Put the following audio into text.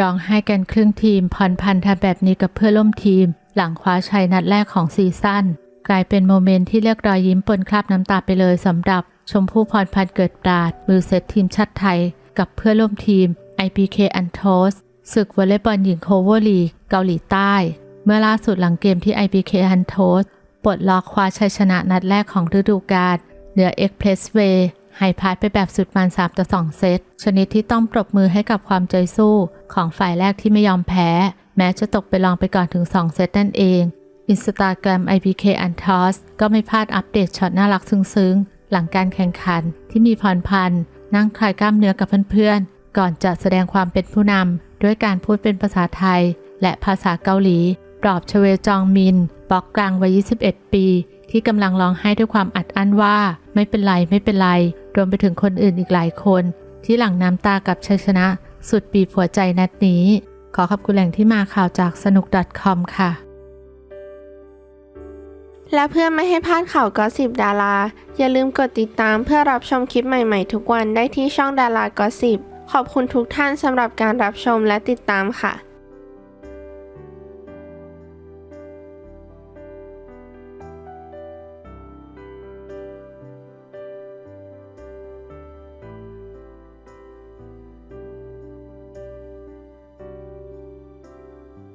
ร้องไห้กันครึ่งทีมพรพันธ์ทำแบบนี้กับเพื่อนร่วมทีม หลังคว้าชัยนัดแรกของซีซั่นกลายเป็นโมเมนต์ที่เรียกรอยยิ้มปนคราบน้ำตาไปเลยสำหรับ ชมพู่พรพันธ์เกิดปราด มือเซตทีมชาติไทย กับเพื่อร่วมทีม IPK a n t o s ศึกวอลเลย์บอลหญิงโคเวอร์ลีกเกาหลีใต้ เมื่อล่าสุดหลังเกมที่ IPK a n t o s ปลดล็อกคว้าชัยชนะนัดแรกของฤดูกาลเหนือ Expressway ไฮพาร์ตไปแบบสุดมัน3ต่อ2เซต ชนิดที่ต้องปรบมือให้กับความใจสู้ ของฝ่ายแรกที่ไม่ยอมแพ้ แม้จะตกไปลองไปก่อนถึง 2 เซตนั่นเองอินสตาแกรม IPK a n t o s ก็ไม่พลาดอัปเดตช็อตน่ารักซึ้งๆ หลังการแข่งขันที่มีพรพันธ์นั่งคลายกล้ามเนื้อกับเพื่อนๆ ก่อนจะแสดงความเป็นผู้นำด้วยการพูดเป็นภาษาไทย และภาษาเกาหลี ปลอบชเวจองมินบล็อกกลางวัย 21 ปี ที่กำลังร้องไห้ด้วยความอัดอั้นว่า ไม่เป็นไรไม่เป็นไร รวมไปถึงคนอื่นอีกหลายคน ที่หลั่งน้ำตากับชัยชนะ สุดบีบหัวใจนัดนี้ ขอขอบคุณแหล่งที่มาข่าวจากสนุก .com ค่ะ และเพื่อไม่ให้พลาดข่าวก็สิบดารา อย่าลืมกดติดตามเพื่อรับชมคลิปใหม่ๆ ทุกวันได้ที่ช่องดารากอสิบขอบคุณทุกท่านสำหรับการรับชมและติดตามค่ะ